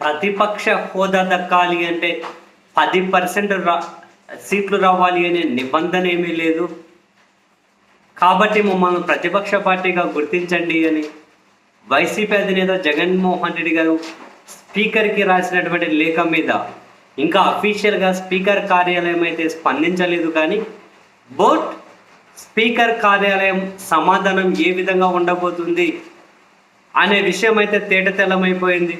ప్రతిపక్ష హోదా దక్కాలి అంటే పది పర్సెంట్ రా సీట్లు రావాలి అనే నిబంధన ఏమీ లేదు. కాబట్టి మమ్మల్ని ప్రతిపక్ష పార్టీగా గుర్తించండి అని వైసీపీ అధినేత జగన్మోహన్ రెడ్డి గారు స్పీకర్కి రాసినటువంటి లేఖ మీద ఇంకా అఫీషియల్గా స్పీకర్ కార్యాలయం అయితే స్పందించలేదు కానీ బోట్ స్పీకర్ కార్యాలయం సమాధానం ఏ విధంగా ఉండబోతుంది అనే విషయం అయితే తేటతెల్లమైపోయింది.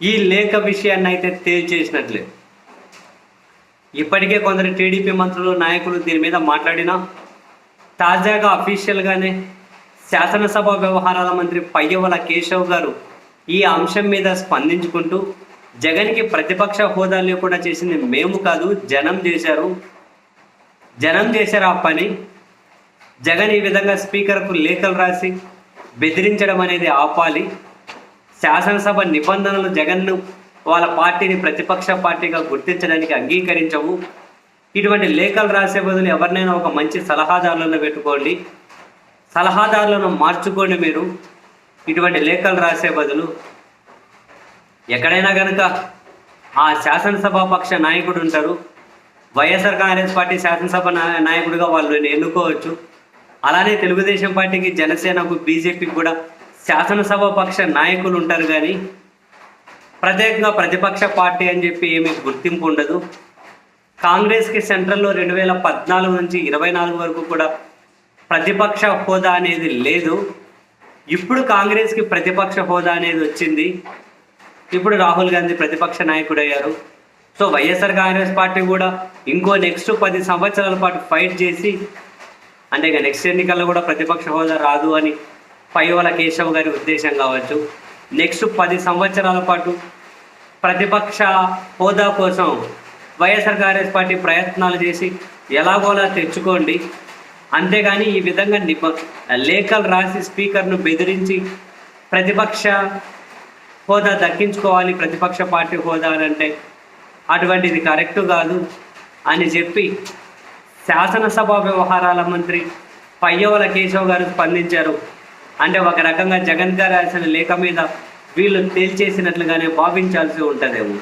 ఈ లేఖ విషయాన్ని అయితే తేల్చేసినట్లే. ఇప్పటికే కొందరు టీడీపీ మంత్రులు నాయకులు దీని మీద మాట్లాడినా తాజాగా అఫీషియల్గానే శాసనసభ వ్యవహారాల మంత్రి పయ్యవల కేశవ్ గారు ఈ అంశం మీద స్పందించుకుంటూ జగన్కి ప్రతిపక్ష హోదా లేకుండా చేసింది మేము కాదు జనం చేశారు. జనం చేశారు ఆ పని. జగన్ ఈ విధంగా స్పీకర్కు లేఖలు రాసి బెదిరించడం అనేది ఆపాలి. శాసనసభ నిబంధనలు జగన్ను వాళ్ళ పార్టీని ప్రతిపక్ష పార్టీగా గుర్తించడానికి అంగీకరించవు. ఇటువంటి లేఖలు రాసే బదులు ఎవరినైనా ఒక మంచి సలహాదారులను పెట్టుకోండి. సలహాదారులను మార్చుకోండి మీరు. ఇటువంటి లేఖలు రాసే బదులు ఎక్కడైనా కనుక ఆ శాసనసభ పక్ష నాయకుడు ఉంటారు. వైఎస్ఆర్ కాంగ్రెస్ పార్టీ శాసనసభ నాయకుడిగా వాళ్ళు ఎన్నుకోవచ్చు. అలానే తెలుగుదేశం పార్టీకి జనసేనకు బీజేపీకి కూడా శాసనసభ పక్ష నాయకులు ఉంటారు కానీ ప్రత్యేకంగా ప్రతిపక్ష పార్టీ అని చెప్పి ఏమి గుర్తింపు ఉండదు. కాంగ్రెస్కి సెంట్రల్లో రెండు వేల పద్నాలుగు నుంచి ఇరవై నాలుగు వరకు కూడా ప్రతిపక్ష హోదా అనేది లేదు. ఇప్పుడు కాంగ్రెస్కి ప్రతిపక్ష హోదా అనేది వచ్చింది. ఇప్పుడు రాహుల్ గాంధీ ప్రతిపక్ష నాయకుడు అయ్యారు సో వైఎస్ఆర్ కాంగ్రెస్ పార్టీ కూడా ఇంకో నెక్స్ట్ పది సంవత్సరాల పాటు ఫైట్ చేసి అంటే ఇక నెక్స్ట్ ఎన్నికల్లో కూడా ప్రతిపక్ష హోదా రాదు అని పైవల కేశవ్ గారి ఉద్దేశం కావచ్చు. నెక్స్ట్ పది సంవత్సరాల పాటు ప్రతిపక్ష హోదా కోసం వైఎస్ఆర్ కాంగ్రెస్ పార్టీ ప్రయత్నాలు చేసి ఎలాగోలా తెచ్చుకోండి. అంతేగాని ఈ విధంగా నిప లేఖలు రాసి స్పీకర్ను బెదిరించి ప్రతిపక్ష హోదా దక్కించుకోవాలి. ప్రతిపక్ష పార్టీ హోదా అంటే అటువంటిది కరెక్ట్ కాదు అని చెప్పి శాసనసభ వ్యవహారాల మంత్రి పయ్యవల కేశవ్ గారు స్పందించారు. అంటే ఒక రకంగా జగన్ గారు రాసిన లేఖ మీద వీళ్ళు తేల్చేసినట్లుగానే భావించాల్సి ఉంటుందేమో.